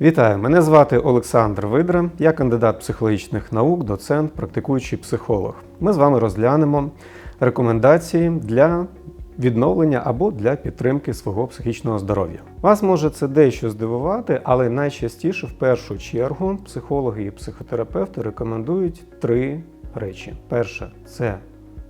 Вітаю! Мене звати Олександр Видра. Я кандидат психологічних наук, доцент, практикуючий психолог. Ми з вами розглянемо рекомендації для відновлення або для підтримки свого психічного здоров'я. Вас може це дещо здивувати, але найчастіше в першу чергу психологи і психотерапевти рекомендують три речі: перше це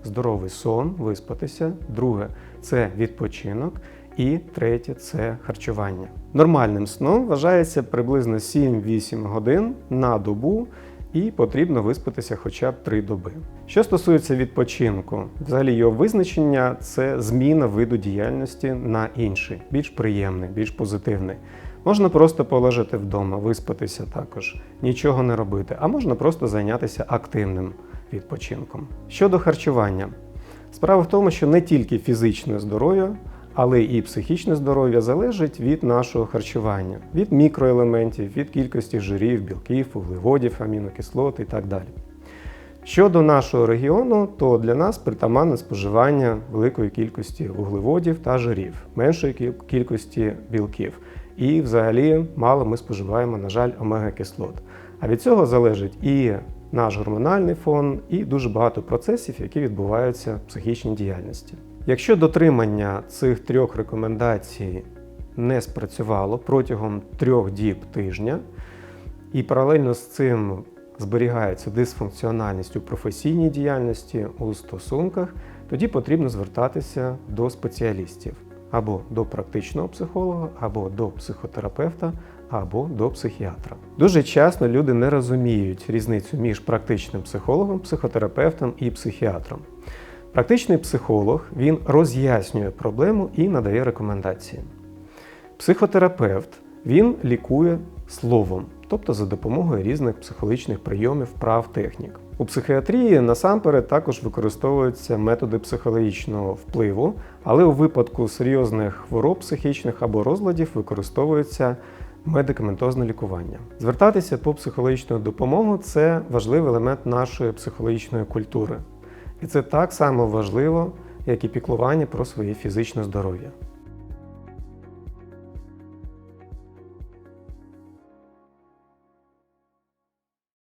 здоровий сон, виспатися, друге це відпочинок. І третє це харчування. Нормальним сном вважається приблизно 7-8 годин на добу, і потрібно виспатися хоча б 3 доби. Що стосується відпочинку, взагалі його визначення це зміна виду діяльності на інший, більш приємний, більш позитивний. Можна просто полежати вдома, виспатися також, нічого не робити, а можна просто зайнятися активним відпочинком. Щодо харчування, справа в тому, що не тільки фізичне здоров'я але і психічне здоров'я залежить від нашого харчування, від мікроелементів, від кількості жирів, білків, вуглеводів, амінокислот і так далі. Щодо нашого регіону, то для нас притаманне споживання великої кількості вуглеводів та жирів, меншої кількості білків. І взагалі мало ми споживаємо, на жаль, омега-кислот. А від цього залежить і наш гормональний фон, і дуже багато процесів, які відбуваються в психічній діяльності. Якщо дотримання цих трьох рекомендацій не спрацювало протягом трьох діб тижня, і паралельно з цим зберігається дисфункціональність у професійній діяльності у стосунках, тоді потрібно звертатися до спеціалістів або до практичного психолога, або до психотерапевта, або до психіатра. Дуже часто люди не розуміють різницю між практичним психологом, психотерапевтом і психіатром. Практичний психолог він роз'яснює проблему і надає рекомендації. Психотерапевт він лікує словом, тобто за допомогою різних психологічних прийомів, прав, технік. У психіатрії насамперед також використовуються методи психологічного впливу, але у випадку серйозних хвороб психічних або розладів використовується медикаментозне лікування. Звертатися по психологічну допомогу це важливий елемент нашої психологічної культури. І це так само важливо, як і піклування про своє фізичне здоров'я.